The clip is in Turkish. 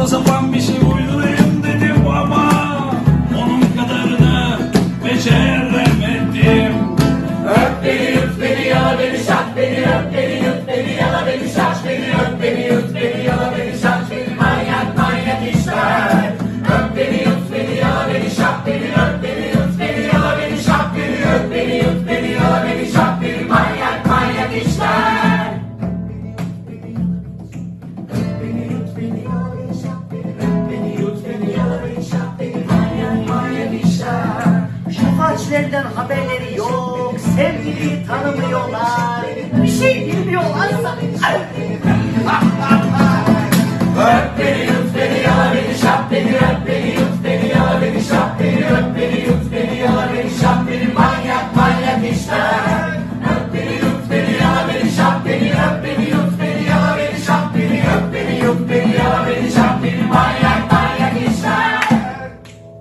saçma sapan bir şey uydurayım dedim ama onun kadarını beceremedim. Gençlerden haberleri yok, sevgili tanımıyorlar, bir şey bilmiyorlarsa... Ay.